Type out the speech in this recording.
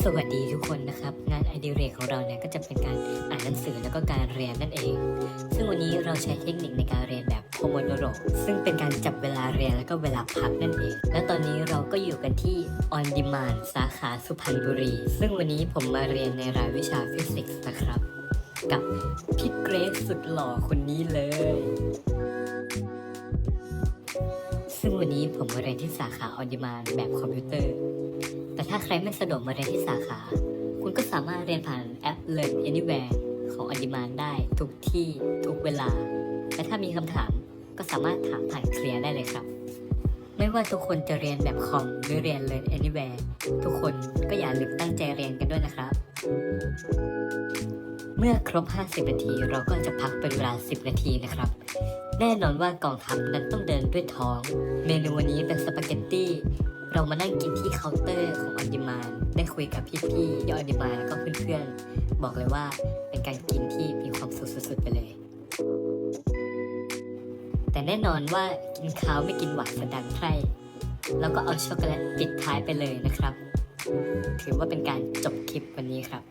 สวัสดีทุกคนนะครับ งานอดิเรกของเราเนี่ยก็จะเป็นการอ่านหนังสือแล้วก็การเรียนนั่นเอง ซึ่งวันนี้เราใช้เทคนิคในการเรียนแบบโพโมโดโรซึ่งเป็นการจับเวลาเรียนแล้วก็เวลาพักนั่นเอง และตอนนี้เราก็อยู่กันที่ On Demand สาขาสุพรรณบุรี ซึ่งวันนี้ผมมาเรียนในรายวิชาฟิสิกส์นะครับ กับพี่เกรซสุดหล่อคนนี้เลย ซึ่งวันนี้ผมมาเรียนที่สาขา On Demand แบบคอมพิวเตอร์ แต่ถ้าใครไม่สะดวกมาเรียนที่สาขา คุณก็สามารถเรียนผ่านแอป Learn Anywhere ของ On Demand ได้ทุกที่ทุกเวลา และถ้ามีคำถามก็สามารถถามผ่านเคลียร์ได้เลยครับ ไม่ว่าทุกคนจะเรียนแบบคอมหรือเรียน Learn Anywhere ทุกคนก็อย่าลืมตั้งใจเรียนกันด้วยนะครับ เมื่อครบ 50 นาทีเราก็จะพักเป็นเวลา 10 นาทีนะครับ แน่นอนว่ากองทัพนั้นต้องเดินด้วยท้อง เมนูวันนี้เป็นสปาเกตตี้ เรามานั่งกินที่เคาน์เตอร์ของออนดิมานได้คุยกับพี่ๆที่ออนดิมานแล้วก็เพื่อนๆ บอกเลยว่าเป็นการกินที่มีความสุขสุดๆไปเลย แต่แน่นอนว่ากินข้าวไม่กินหวานสะดังใครแล้วก็เอาช็อกโกแลตปิดท้ายไปเลยนะครับ ถือว่าเป็นการจบคลิปวันนี้ครับ